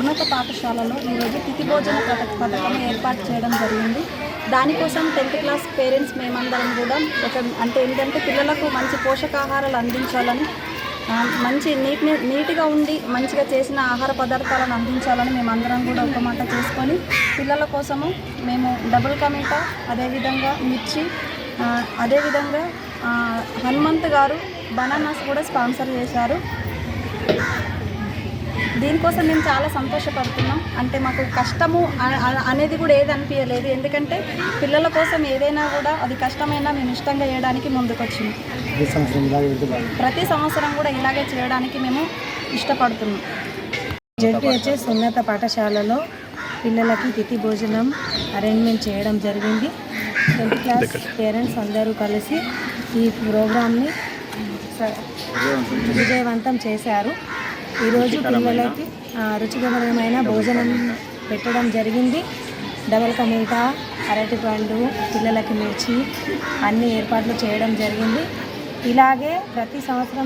ఉన్నత పాఠశాలలో ఈరోజు తిథి భోజన పథకం ఏర్పాటు చేయడం జరిగింది. దానికోసం టెన్త్ క్లాస్ పేరెంట్స్ మేమందరం కూడా ఒక అంటే ఏంటంటే పిల్లలకు మంచి పోషకాహారాలు అందించాలని మంచి నీట్ నీట్గా ఉండి మంచిగా చేసిన ఆహార పదార్థాలను అందించాలని మేమందరం కూడా ఒక మాట చేసుకొని పిల్లల కోసము మేము డబుల్ కమీటా అదేవిధంగా మిర్చి అదేవిధంగా హనుమంత్ గారు బనానాస్ కూడా స్పాన్సర్ చేశారు. దీనికోసం మేము చాలా సంతోషపడుతున్నాం. అంటే మాకు కష్టము అనేది కూడా ఏది అనిపించలేదు ఎందుకంటే పిల్లల కోసం ఏదైనా కూడా అది కష్టమైనా మేము ఇష్టంగా చేయడానికి ముందుకొచ్చింది. ప్రతి సంవత్సరం కూడా ఇలాగే చేయడానికి మేము ఇష్టపడుతున్నాం. జెడ్పిహెచ్ఎస్ ఉన్నత పాఠశాలలో పిల్లలకి తిథి భోజనం అరేంజ్మెంట్ చేయడం జరిగింది. టెన్త్ క్లాస్ పేరెంట్స్ అందరూ కలిసి ఈ ప్రోగ్రామ్ని విజయవంతం చేశారు. ఈరోజు పిల్లలకి రుచికరమైన భోజనం పెట్టడం జరిగింది. డబల్ కమీటా అరటి పండు పిల్లలకి మిర్చి అన్ని ఏర్పాట్లు చేయడం జరిగింది. ఇలాగే ప్రతి సంవత్సరం